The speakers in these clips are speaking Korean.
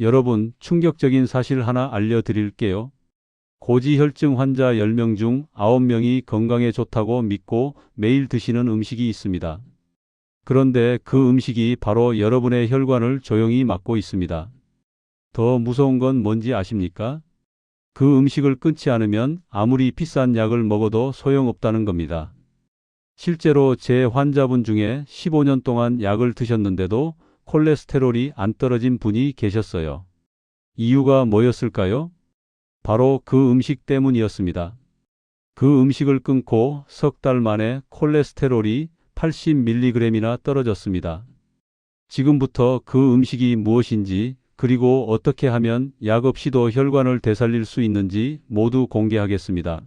여러분, 충격적인 사실 하나 알려드릴게요. 고지혈증 환자 10명 중 9명이 건강에 좋다고 믿고 매일 드시는 음식이 있습니다. 그런데 그 음식이 바로 여러분의 혈관을 조용히 막고 있습니다. 더 무서운 건 뭔지 아십니까? 그 음식을 끊지 않으면 아무리 비싼 약을 먹어도 소용없다는 겁니다. 실제로 제 환자분 중에 15년 동안 약을 드셨는데도 콜레스테롤이 안 떨어진 분이 계셨어요. 이유가 뭐였을까요? 바로 그 음식 때문이었습니다. 그 음식을 끊고 석 달 만에 콜레스테롤이 80mg이나 떨어졌습니다. 지금부터 그 음식이 무엇인지 그리고 어떻게 하면 약 없이도 혈관을 되살릴 수 있는지 모두 공개하겠습니다.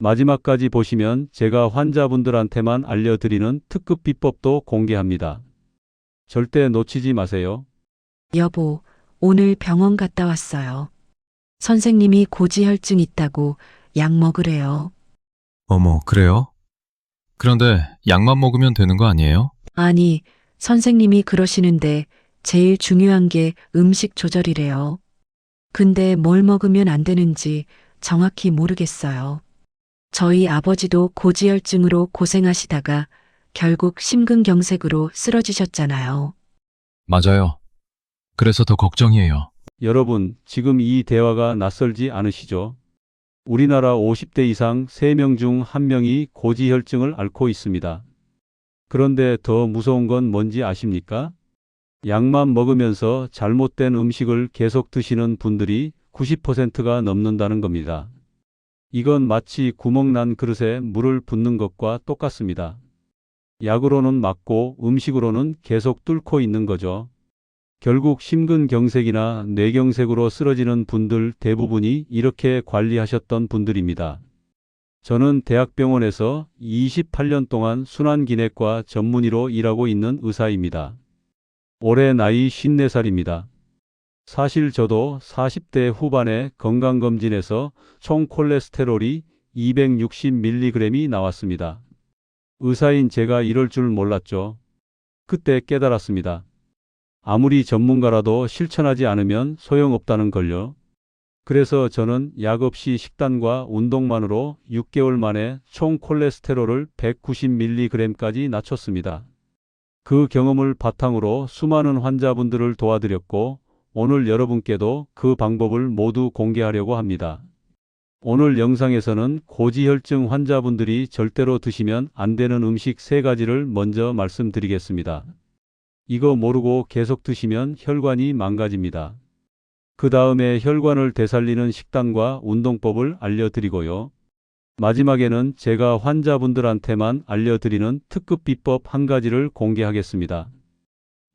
마지막까지 보시면 제가 환자분들한테만 알려드리는 특급 비법도 공개합니다. 절대 놓치지 마세요. 여보, 오늘 병원 갔다 왔어요. 선생님이 고지혈증 있다고 약 먹으래요. 어머, 그래요? 그런데 약만 먹으면 되는 거 아니에요? 아니, 선생님이 그러시는데 제일 중요한 게 음식 조절이래요. 근데 뭘 먹으면 안 되는지 정확히 모르겠어요. 저희 아버지도 고지혈증으로 고생하시다가 결국 심근경색으로 쓰러지셨잖아요. 맞아요. 그래서 더 걱정이에요. 여러분, 지금 이 대화가 낯설지 않으시죠? 우리나라 50대 이상 3명 중 1명이 고지혈증을 앓고 있습니다. 그런데 더 무서운 건 뭔지 아십니까? 약만 먹으면서 잘못된 음식을 계속 드시는 분들이 90%가 넘는다는 겁니다. 이건 마치 구멍 난 그릇에 물을 붓는 것과 똑같습니다. 약으로는 막고 음식으로는 계속 뚫고 있는 거죠. 결국 심근경색이나 뇌경색으로 쓰러지는 분들 대부분이 이렇게 관리하셨던 분들입니다. 저는 대학병원에서 28년 동안 순환기내과 전문의로 일하고 있는 의사입니다. 올해 나이 54살입니다. 사실 저도 40대 후반에 건강검진에서 총 콜레스테롤이 260mg이 나왔습니다. 의사인 제가 이럴 줄 몰랐죠. 그때 깨달았습니다. 아무리 전문가라도 실천하지 않으면 소용없다는 걸요. 그래서 저는 약 없이 식단과 운동만으로 6개월 만에 총 콜레스테롤을 190mg까지 낮췄습니다. 그 경험을 바탕으로 수많은 환자분들을 도와드렸고 오늘 여러분께도 그 방법을 모두 공개하려고 합니다. 오늘 영상에서는 고지혈증 환자분들이 절대로 드시면 안 되는 음식 세 가지를 먼저 말씀드리겠습니다. 이거 모르고 계속 드시면 혈관이 망가집니다. 그 다음에 혈관을 되살리는 식단과 운동법을 알려드리고요. 마지막에는 제가 환자분들한테만 알려드리는 특급 비법 한 가지를 공개하겠습니다.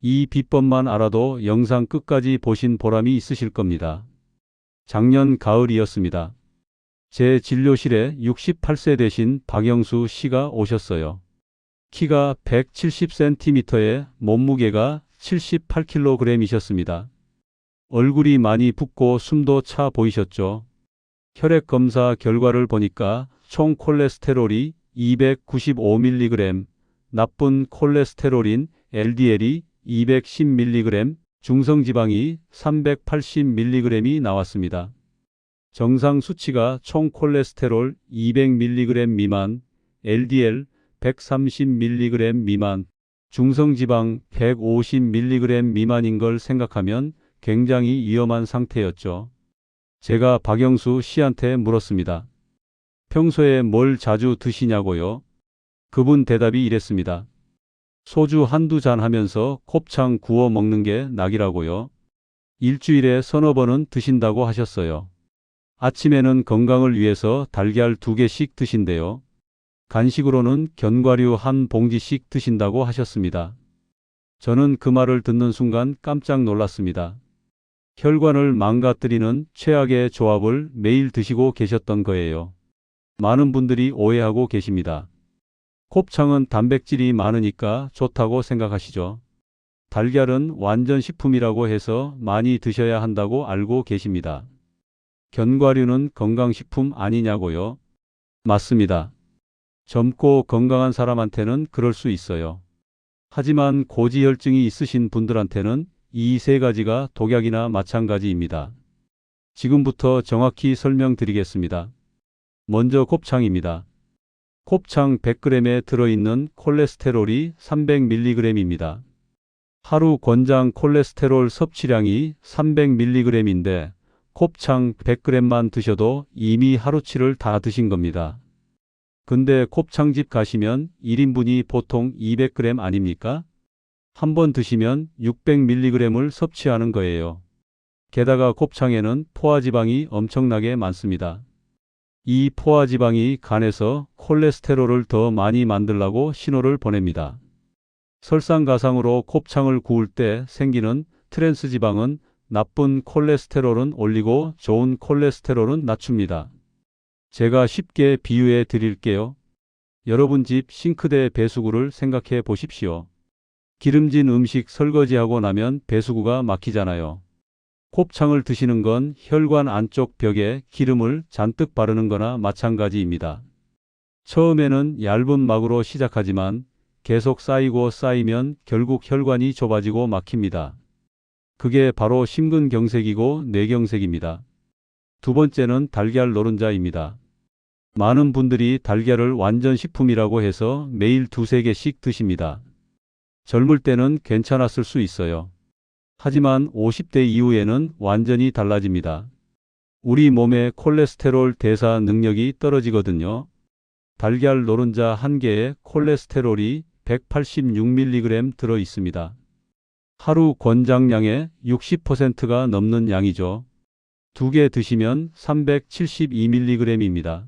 이 비법만 알아도 영상 끝까지 보신 보람이 있으실 겁니다. 작년 가을이었습니다. 제 진료실에 68세 되신 박영수 씨가 오셨어요. 키가 170cm에 몸무게가 78kg이셨습니다. 얼굴이 많이 붓고 숨도 차 보이셨죠? 혈액 검사 결과를 보니까 총 콜레스테롤이 295mg, 나쁜 콜레스테롤인 LDL이 210mg, 중성지방이 380mg이 나왔습니다. 정상 수치가 총 콜레스테롤 200mg 미만, LDL 130mg 미만, 중성지방 150mg 미만인 걸 생각하면 굉장히 위험한 상태였죠. 제가 박영수 씨한테 물었습니다. 평소에 뭘 자주 드시냐고요? 그분 대답이 이랬습니다. 소주 한두 잔 하면서 곱창 구워 먹는 게 낙이라고요. 일주일에 서너 번은 드신다고 하셨어요. 아침에는 건강을 위해서 달걀 두 개씩 드신대요. 간식으로는 견과류 한 봉지씩 드신다고 하셨습니다. 저는 그 말을 듣는 순간 깜짝 놀랐습니다. 혈관을 망가뜨리는 최악의 조합을 매일 드시고 계셨던 거예요. 많은 분들이 오해하고 계십니다. 곱창은 단백질이 많으니까 좋다고 생각하시죠. 달걀은 완전 식품이라고 해서 많이 드셔야 한다고 알고 계십니다. 견과류는 건강식품 아니냐고요? 맞습니다. 젊고 건강한 사람한테는 그럴 수 있어요. 하지만 고지혈증이 있으신 분들한테는 이 세 가지가 독약이나 마찬가지입니다. 지금부터 정확히 설명드리겠습니다. 먼저 곱창입니다. 곱창 100g에 들어있는 콜레스테롤이 300mg입니다. 하루 권장 콜레스테롤 섭취량이 300mg인데 곱창 100g만 드셔도 이미 하루치를 다 드신 겁니다. 근데 곱창집 가시면 1인분이 보통 200g 아닙니까? 한 번 드시면 600mg을 섭취하는 거예요. 게다가 곱창에는 포화지방이 엄청나게 많습니다. 이 포화지방이 간에서 콜레스테롤을 더 많이 만들라고 신호를 보냅니다. 설상가상으로 곱창을 구울 때 생기는 트랜스 지방은 나쁜 콜레스테롤은 올리고 좋은 콜레스테롤은 낮춥니다. 제가 쉽게 비유해 드릴게요. 여러분 집 싱크대 배수구를 생각해 보십시오. 기름진 음식 설거지하고 나면 배수구가 막히잖아요. 곱창을 드시는 건 혈관 안쪽 벽에 기름을 잔뜩 바르는 거나 마찬가지입니다. 처음에는 얇은 막으로 시작하지만 계속 쌓이고 쌓이면 결국 혈관이 좁아지고 막힙니다. 그게 바로 심근경색이고 뇌경색입니다. 두 번째는 달걀 노른자입니다. 많은 분들이 달걀을 완전 식품이라고 해서 매일 두세 개씩 드십니다. 젊을 때는 괜찮았을 수 있어요. 하지만 50대 이후에는 완전히 달라집니다. 우리 몸의 콜레스테롤 대사 능력이 떨어지거든요. 달걀 노른자 한 개에 콜레스테롤이 186mg 들어 있습니다. 하루 권장량의 60%가 넘는 양이죠. 두 개 드시면 372mg입니다.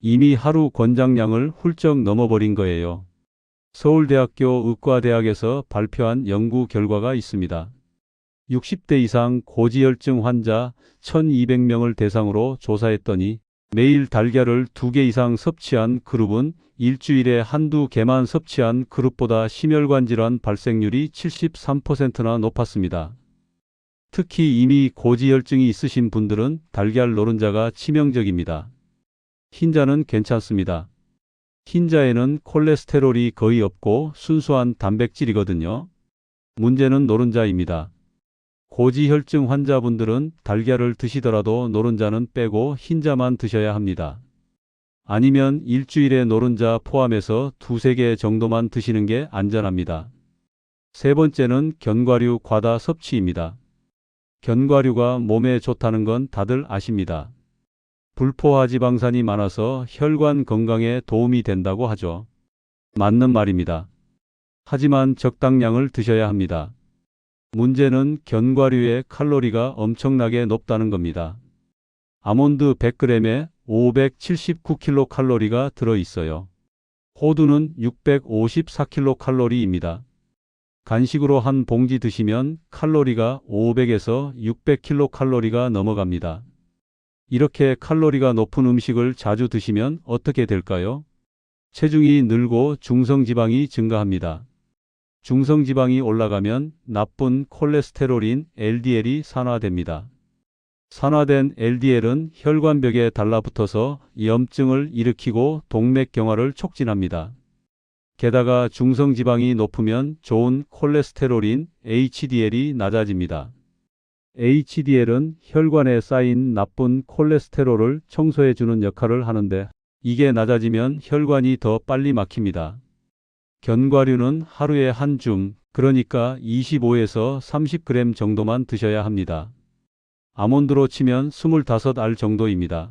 이미 하루 권장량을 훌쩍 넘어버린 거예요. 서울대학교 의과대학에서 발표한 연구 결과가 있습니다. 60대 이상 고지혈증 환자 1200명을 대상으로 조사했더니 매일 달걀을 두개 이상 섭취한 그룹은 일주일에 한두 개만 섭취한 그룹보다 심혈관 질환 발생률이 73%나 높았습니다. 특히 이미 고지혈증이 있으신 분들은 달걀 노른자가 치명적입니다. 흰자는 괜찮습니다. 흰자에는 콜레스테롤이 거의 없고 순수한 단백질이거든요. 문제는 노른자입니다. 고지혈증 환자분들은 달걀을 드시더라도 노른자는 빼고 흰자만 드셔야 합니다. 아니면 일주일에 노른자 포함해서 두세 개 정도만 드시는 게 안전합니다. 세 번째는 견과류 과다 섭취입니다. 견과류가 몸에 좋다는 건 다들 아십니다. 불포화 지방산이 많아서 혈관 건강에 도움이 된다고 하죠. 맞는 말입니다. 하지만 적당량을 드셔야 합니다. 문제는 견과류의 칼로리가 엄청나게 높다는 겁니다. 아몬드 100g에 579kcal가 들어 있어요. 호두는 654kcal입니다. 간식으로 한 봉지 드시면 칼로리가 500에서 600kcal가 넘어갑니다. 이렇게 칼로리가 높은 음식을 자주 드시면 어떻게 될까요? 체중이 늘고 중성지방이 증가합니다. 중성지방이 올라가면 나쁜 콜레스테롤인 LDL이 산화됩니다. 산화된 LDL은 혈관벽에 달라붙어서 염증을 일으키고 동맥경화를 촉진합니다. 게다가 중성지방이 높으면 좋은 콜레스테롤인 HDL이 낮아집니다. HDL은 혈관에 쌓인 나쁜 콜레스테롤을 청소해주는 역할을 하는데 이게 낮아지면 혈관이 더 빨리 막힙니다. 견과류는 하루에 한 줌, 그러니까 25에서 30g 정도만 드셔야 합니다. 아몬드로 치면 25알 정도입니다.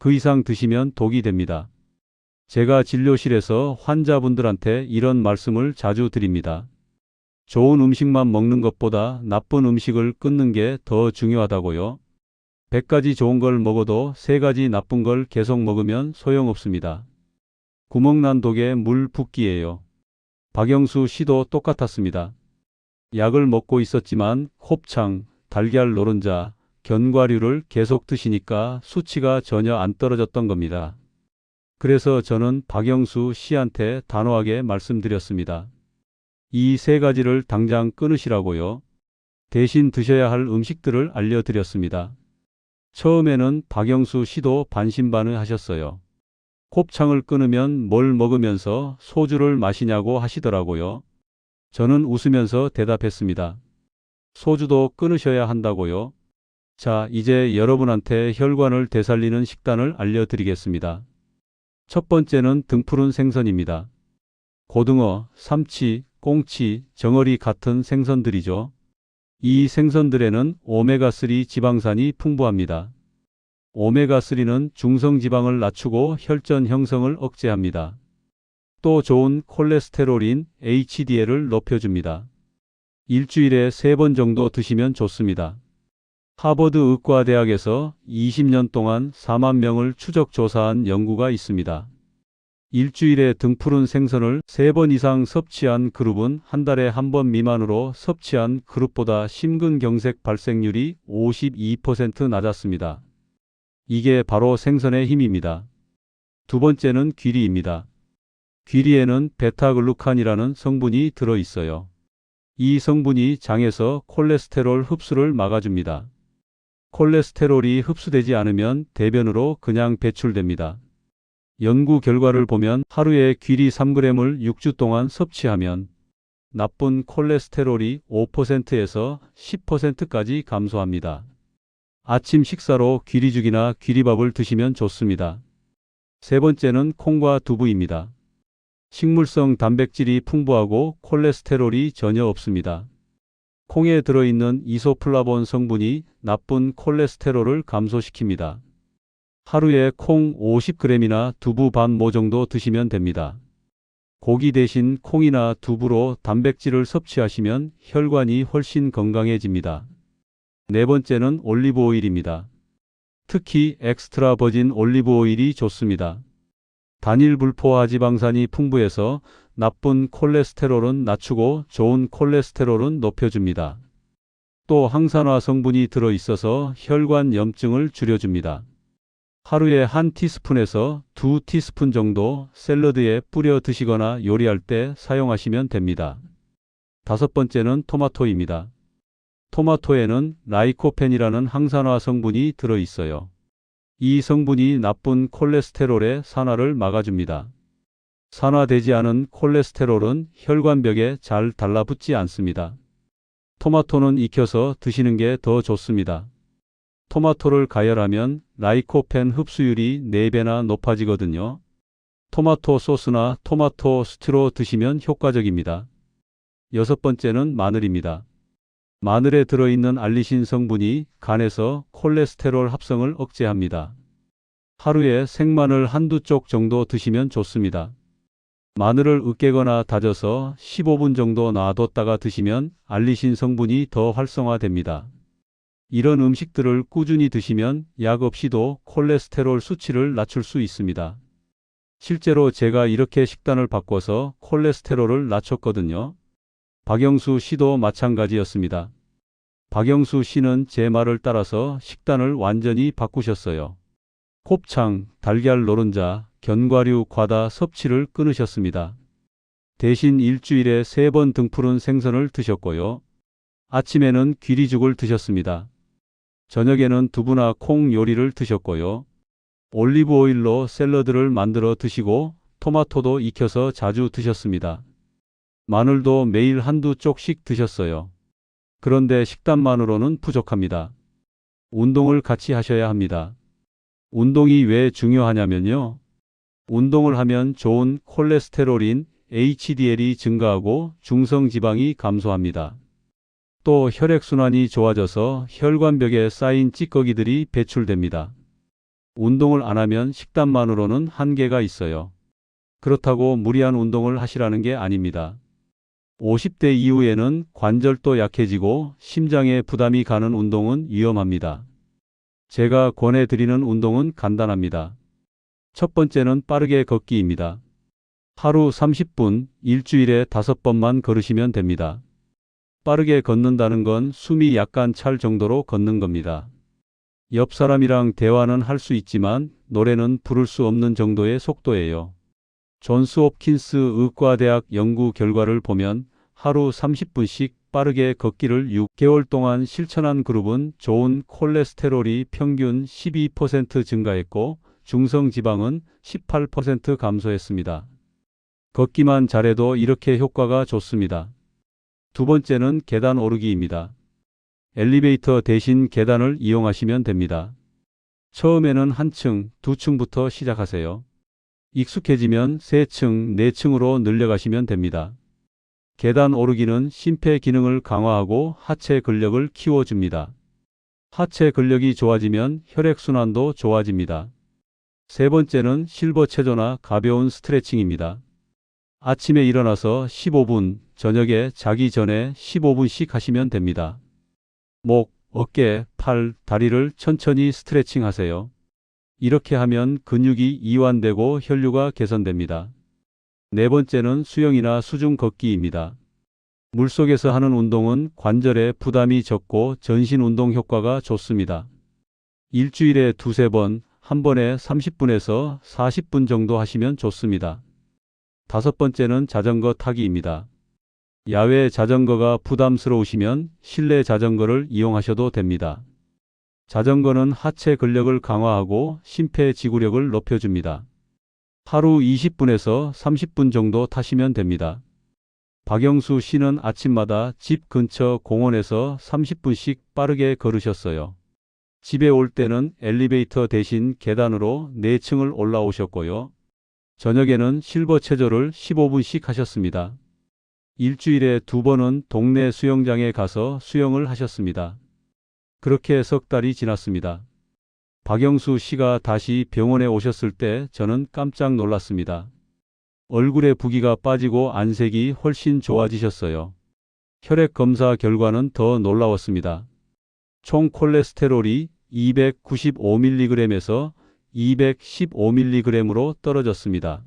그 이상 드시면 독이 됩니다. 제가 진료실에서 환자분들한테 이런 말씀을 자주 드립니다. 좋은 음식만 먹는 것보다 나쁜 음식을 끊는 게 더 중요하다고요. 100가지 좋은 걸 먹어도 3가지 나쁜 걸 계속 먹으면 소용없습니다. 구멍난 독에 물 붓기예요. 박영수 씨도 똑같았습니다. 약을 먹고 있었지만 곱창, 달걀 노른자, 견과류를 계속 드시니까 수치가 전혀 안 떨어졌던 겁니다. 그래서 저는 박영수 씨한테 단호하게 말씀드렸습니다. 이 세 가지를 당장 끊으시라고요. 대신 드셔야 할 음식들을 알려드렸습니다. 처음에는 박영수 씨도 반신반의 하셨어요. 곱창을 끊으면 뭘 먹으면서 소주를 마시냐고 하시더라고요. 저는 웃으면서 대답했습니다. 소주도 끊으셔야 한다고요. 자, 이제 여러분한테 혈관을 되살리는 식단을 알려드리겠습니다. 첫 번째는 등푸른 생선입니다. 고등어, 삼치, 꽁치, 정어리 같은 생선들이죠. 이 생선들에는 오메가3 지방산이 풍부합니다. 오메가3는 중성지방을 낮추고 혈전 형성을 억제합니다. 또 좋은 콜레스테롤인 HDL을 높여줍니다. 일주일에 3번 정도 드시면 좋습니다. 하버드 의과대학에서 20년 동안 4만 명을 추적 조사한 연구가 있습니다. 일주일에 등푸른 생선을 3번 이상 섭취한 그룹은 한 달에 한 번 미만으로 섭취한 그룹보다 심근경색 발생률이 52% 낮았습니다. 이게 바로 생선의 힘입니다. 두 번째는 귀리입니다. 귀리에는 베타글루칸이라는 성분이 들어 있어요. 이 성분이 장에서 콜레스테롤 흡수를 막아줍니다. 콜레스테롤이 흡수되지 않으면 대변으로 그냥 배출됩니다. 연구 결과를 보면 하루에 귀리 3g을 6주 동안 섭취하면 나쁜 콜레스테롤이 5%에서 10%까지 감소합니다. 아침 식사로 귀리죽이나 귀리밥을 드시면 좋습니다. 세 번째는 콩과 두부입니다. 식물성 단백질이 풍부하고 콜레스테롤이 전혀 없습니다. 콩에 들어있는 이소플라본 성분이 나쁜 콜레스테롤을 감소시킵니다. 하루에 콩 50g이나 두부 반 모 정도 드시면 됩니다. 고기 대신 콩이나 두부로 단백질을 섭취하시면 혈관이 훨씬 건강해집니다. 네 번째는 올리브 오일입니다. 특히 엑스트라 버진 올리브 오일이 좋습니다. 단일 불포화 지방산이 풍부해서 나쁜 콜레스테롤은 낮추고 좋은 콜레스테롤은 높여줍니다. 또 항산화 성분이 들어 있어서 혈관 염증을 줄여줍니다. 하루에 한 티스푼에서 두 티스푼 정도 샐러드에 뿌려 드시거나 요리할 때 사용하시면 됩니다. 다섯 번째는 토마토입니다. 토마토에는 라이코펜이라는 항산화 성분이 들어 있어요. 이 성분이 나쁜 콜레스테롤의 산화를 막아줍니다. 산화되지 않은 콜레스테롤은 혈관벽에 잘 달라붙지 않습니다. 토마토는 익혀서 드시는 게 더 좋습니다. 토마토를 가열하면 라이코펜 흡수율이 4배나 높아지거든요. 토마토 소스나 토마토 스튜로 드시면 효과적입니다. 여섯 번째는 마늘입니다. 마늘에 들어있는 알리신 성분이 간에서 콜레스테롤 합성을 억제합니다. 하루에 생마늘 한두 쪽 정도 드시면 좋습니다. 마늘을 으깨거나 다져서 15분 정도 놔뒀다가 드시면 알리신 성분이 더 활성화됩니다. 이런 음식들을 꾸준히 드시면 약 없이도 콜레스테롤 수치를 낮출 수 있습니다. 실제로 제가 이렇게 식단을 바꿔서 콜레스테롤을 낮췄거든요. 박영수 씨도 마찬가지였습니다. 박영수 씨는 제 말을 따라서 식단을 완전히 바꾸셨어요. 곱창, 달걀 노른자, 견과류, 과다 섭취를 끊으셨습니다. 대신 일주일에 세 번 등푸른 생선을 드셨고요. 아침에는 귀리죽을 드셨습니다. 저녁에는 두부나 콩 요리를 드셨고요. 올리브 오일로 샐러드를 만들어 드시고 토마토도 익혀서 자주 드셨습니다. 마늘도 매일 한두 쪽씩 드셨어요. 그런데 식단만으로는 부족합니다. 운동을 같이 하셔야 합니다. 운동이 왜 중요하냐면요. 운동을 하면 좋은 콜레스테롤인 HDL이 증가하고 중성지방이 감소합니다. 또 혈액순환이 좋아져서 혈관벽에 쌓인 찌꺼기들이 배출됩니다. 운동을 안 하면 식단만으로는 한계가 있어요. 그렇다고 무리한 운동을 하시라는 게 아닙니다. 50대 이후에는 관절도 약해지고 심장에 부담이 가는 운동은 위험합니다. 제가 권해드리는 운동은 간단합니다. 첫 번째는 빠르게 걷기입니다. 하루 30분, 일주일에 5번만 걸으시면 됩니다. 빠르게 걷는다는 건 숨이 약간 찰 정도로 걷는 겁니다. 옆 사람이랑 대화는 할 수 있지만 노래는 부를 수 없는 정도의 속도예요. 존스 홉킨스 의과대학 연구 결과를 보면 하루 30분씩 빠르게 걷기를 6개월 동안 실천한 그룹은 좋은 콜레스테롤이 평균 12% 증가했고 중성 지방은 18% 감소했습니다. 걷기만 잘해도 이렇게 효과가 좋습니다. 두 번째는 계단 오르기입니다. 엘리베이터 대신 계단을 이용하시면 됩니다. 처음에는 한 층, 두 층부터 시작하세요. 익숙해지면 세 층, 네 층으로 늘려가시면 됩니다. 계단 오르기는 심폐 기능을 강화하고 하체 근력을 키워줍니다. 하체 근력이 좋아지면 혈액순환도 좋아집니다. 세 번째는 실버 체조나 가벼운 스트레칭입니다. 아침에 일어나서 15분, 저녁에 자기 전에 15분씩 하시면 됩니다. 목, 어깨, 팔, 다리를 천천히 스트레칭 하세요. 이렇게 하면 근육이 이완되고 혈류가 개선됩니다. 네 번째는 수영이나 수중 걷기입니다. 물속에서 하는 운동은 관절에 부담이 적고 전신 운동 효과가 좋습니다. 일주일에 두세 번, 한 번에 30분에서 40분 정도 하시면 좋습니다. 다섯 번째는 자전거 타기입니다. 야외 자전거가 부담스러우시면 실내 자전거를 이용하셔도 됩니다. 자전거는 하체 근력을 강화하고 심폐지구력을 높여줍니다. 하루 20분에서 30분 정도 타시면 됩니다. 박영수 씨는 아침마다 집 근처 공원에서 30분씩 빠르게 걸으셨어요. 집에 올 때는 엘리베이터 대신 계단으로 4층을 올라오셨고요. 저녁에는 실버 체조를 15분씩 하셨습니다. 일주일에 두 번은 동네 수영장에 가서 수영을 하셨습니다. 그렇게 석 달이 지났습니다. 박영수 씨가 다시 병원에 오셨을 때 저는 깜짝 놀랐습니다. 얼굴에 부기가 빠지고 안색이 훨씬 좋아지셨어요. 혈액 검사 결과는 더 놀라웠습니다. 총 콜레스테롤이 295mg에서 215mg으로 떨어졌습니다.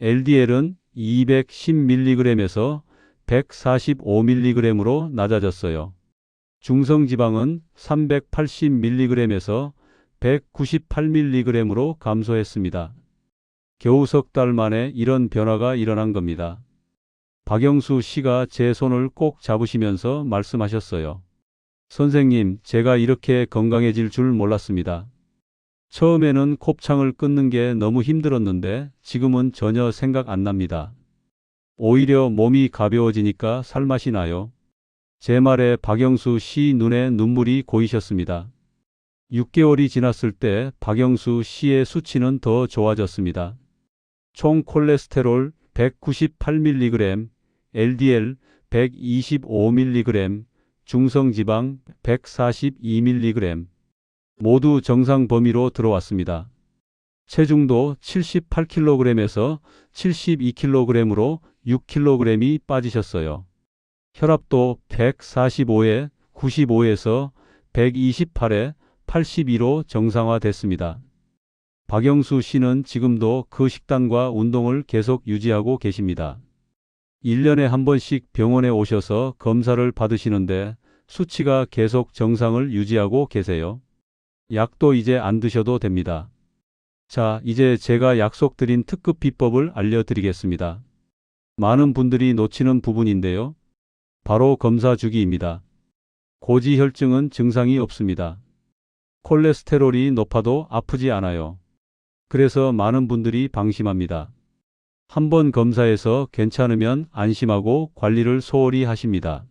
LDL은 210mg에서 145mg으로 낮아졌어요. 중성지방은 380mg에서 198mg으로 감소했습니다. 겨우 석 달 만에 이런 변화가 일어난 겁니다. 박영수 씨가 제 손을 꼭 잡으시면서 말씀하셨어요. 선생님, 제가 이렇게 건강해질 줄 몰랐습니다. 처음에는 곱창을 끊는 게 너무 힘들었는데 지금은 전혀 생각 안 납니다. 오히려 몸이 가벼워지니까 살맛이 나요. 제 말에 박영수 씨 눈에 눈물이 고이셨습니다. 6개월이 지났을 때 박영수 씨의 수치는 더 좋아졌습니다. 총 콜레스테롤 198mg, LDL 125mg, 중성지방 142mg, 모두 정상 범위로 들어왔습니다. 체중도 78kg에서 72kg으로 6kg이 빠지셨어요. 혈압도 145에 95에서 128에 82로 정상화됐습니다. 박영수 씨는 지금도 그 식단과 운동을 계속 유지하고 계십니다. 1년에 한 번씩 병원에 오셔서 검사를 받으시는데 수치가 계속 정상을 유지하고 계세요. 약도 이제 안 드셔도 됩니다. 자, 이제 제가 약속드린 특급 비법을 알려드리겠습니다. 많은 분들이 놓치는 부분인데요. 바로 검사 주기입니다. 고지혈증은 증상이 없습니다. 콜레스테롤이 높아도 아프지 않아요. 그래서 많은 분들이 방심합니다. 한번 검사해서 괜찮으면 안심하고 관리를 소홀히 하십니다.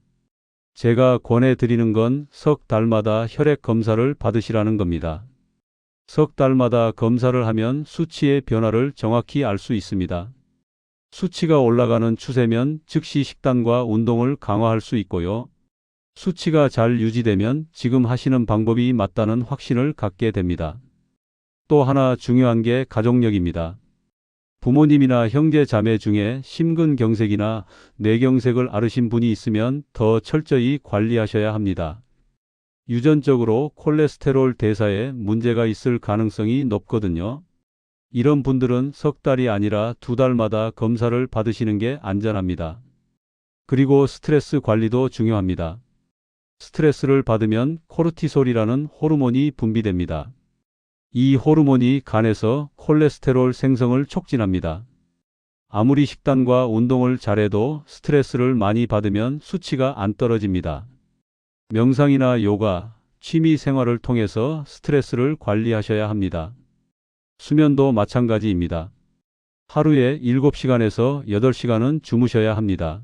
제가 권해드리는 건 석 달마다 혈액 검사를 받으시라는 겁니다. 석 달마다 검사를 하면 수치의 변화를 정확히 알 수 있습니다. 수치가 올라가는 추세면 즉시 식단과 운동을 강화할 수 있고요. 수치가 잘 유지되면 지금 하시는 방법이 맞다는 확신을 갖게 됩니다. 또 하나 중요한 게 가족력입니다. 부모님이나 형제 자매 중에 심근경색이나 뇌경색을 앓으신 분이 있으면 더 철저히 관리하셔야 합니다. 유전적으로 콜레스테롤 대사에 문제가 있을 가능성이 높거든요. 이런 분들은 석 달이 아니라 두 달마다 검사를 받으시는 게 안전합니다. 그리고 스트레스 관리도 중요합니다. 스트레스를 받으면 코르티솔이라는 호르몬이 분비됩니다. 이 호르몬이 간에서 콜레스테롤 생성을 촉진합니다. 아무리 식단과 운동을 잘해도 스트레스를 많이 받으면 수치가 안 떨어집니다. 명상이나 요가, 취미 생활을 통해서 스트레스를 관리하셔야 합니다. 수면도 마찬가지입니다. 하루에 7시간에서 8시간은 주무셔야 합니다.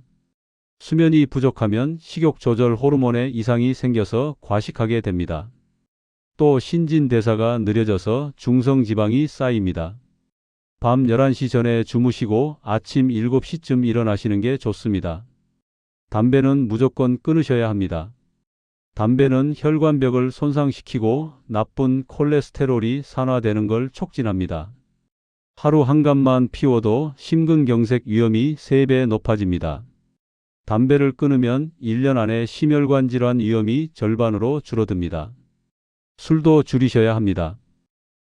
수면이 부족하면 식욕 조절 호르몬에 이상이 생겨서 과식하게 됩니다. 또 신진대사가 느려져서 중성지방이 쌓입니다. 밤 11시 전에 주무시고 아침 7시쯤 일어나시는 게 좋습니다. 담배는 무조건 끊으셔야 합니다. 담배는 혈관벽을 손상시키고 나쁜 콜레스테롤이 산화되는 걸 촉진합니다. 하루 한 갑만 피워도 심근경색 위험이 3배 높아집니다. 담배를 끊으면 1년 안에 심혈관 질환 위험이 절반으로 줄어듭니다. 술도 줄이셔야 합니다.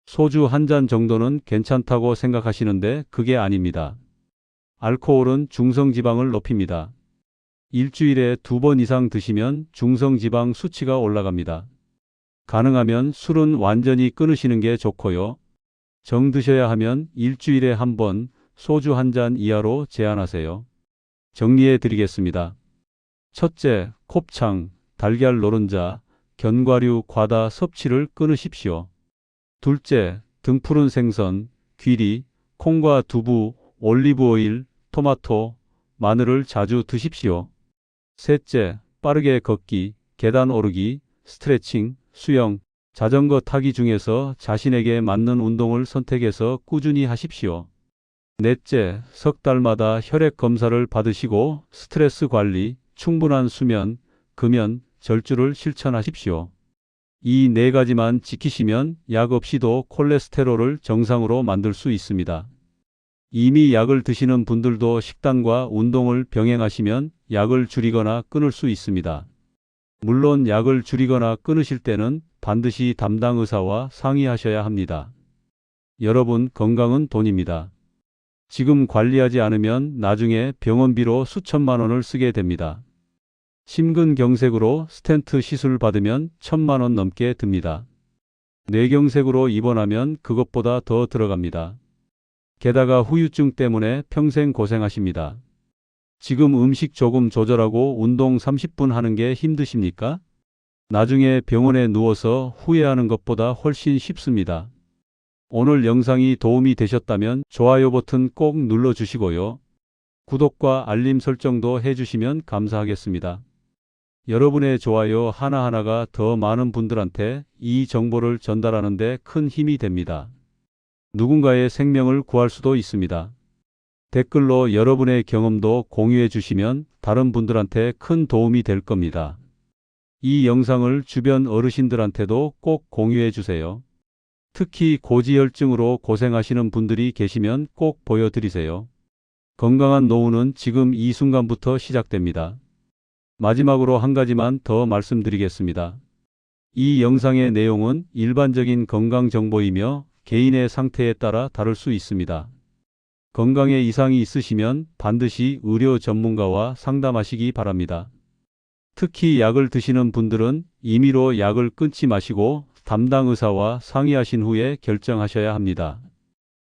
소주 한 잔 정도는 괜찮다고 생각하시는데 그게 아닙니다. 알코올은 중성지방을 높입니다. 일주일에 두 번 이상 드시면 중성지방 수치가 올라갑니다. 가능하면 술은 완전히 끊으시는 게 좋고요. 정 드셔야 하면 일주일에 한 번 소주 한 잔 이하로 제한하세요. 정리해 드리겠습니다. 첫째, 곱창, 달걀 노른자, 견과류, 과다 섭취를 끊으십시오. 둘째, 등푸른 생선, 귀리, 콩과 두부, 올리브 오일, 토마토, 마늘을 자주 드십시오. 셋째, 빠르게 걷기, 계단 오르기, 스트레칭, 수영, 자전거 타기 중에서 자신에게 맞는 운동을 선택해서 꾸준히 하십시오. 넷째, 석 달마다 혈액 검사를 받으시고 스트레스 관리, 충분한 수면, 금연, 절주를 실천하십시오. 이 네 가지만 지키시면 약 없이도 콜레스테롤을 정상으로 만들 수 있습니다. 이미 약을 드시는 분들도 식단과 운동을 병행하시면 약을 줄이거나 끊을 수 있습니다. 물론 약을 줄이거나 끊으실 때는 반드시 담당 의사와 상의하셔야 합니다. 여러분, 건강은 돈입니다. 지금 관리하지 않으면 나중에 병원비로 수천만 원을 쓰게 됩니다. 심근경색으로 스텐트 시술 받으면 천만 원 넘게 듭니다. 뇌경색으로 입원하면 그것보다 더 들어갑니다. 게다가 후유증 때문에 평생 고생하십니다. 지금 음식 조금 조절하고 운동 30분 하는 게 힘드십니까? 나중에 병원에 누워서 후회하는 것보다 훨씬 쉽습니다. 오늘 영상이 도움이 되셨다면 좋아요 버튼 꼭 눌러주시고요. 구독과 알림 설정도 해주시면 감사하겠습니다. 여러분의 좋아요 하나하나가 더 많은 분들한테 이 정보를 전달하는 데 큰 힘이 됩니다. 누군가의 생명을 구할 수도 있습니다. 댓글로 여러분의 경험도 공유해 주시면 다른 분들한테 큰 도움이 될 겁니다. 이 영상을 주변 어르신들한테도 꼭 공유해 주세요. 특히 고지혈증으로 고생하시는 분들이 계시면 꼭 보여드리세요. 건강한 노후는 지금 이 순간부터 시작됩니다. 마지막으로 한 가지만 더 말씀드리겠습니다. 이 영상의 내용은 일반적인 건강 정보이며 개인의 상태에 따라 다를 수 있습니다. 건강에 이상이 있으시면 반드시 의료 전문가와 상담하시기 바랍니다. 특히 약을 드시는 분들은 임의로 약을 끊지 마시고 담당 의사와 상의하신 후에 결정하셔야 합니다.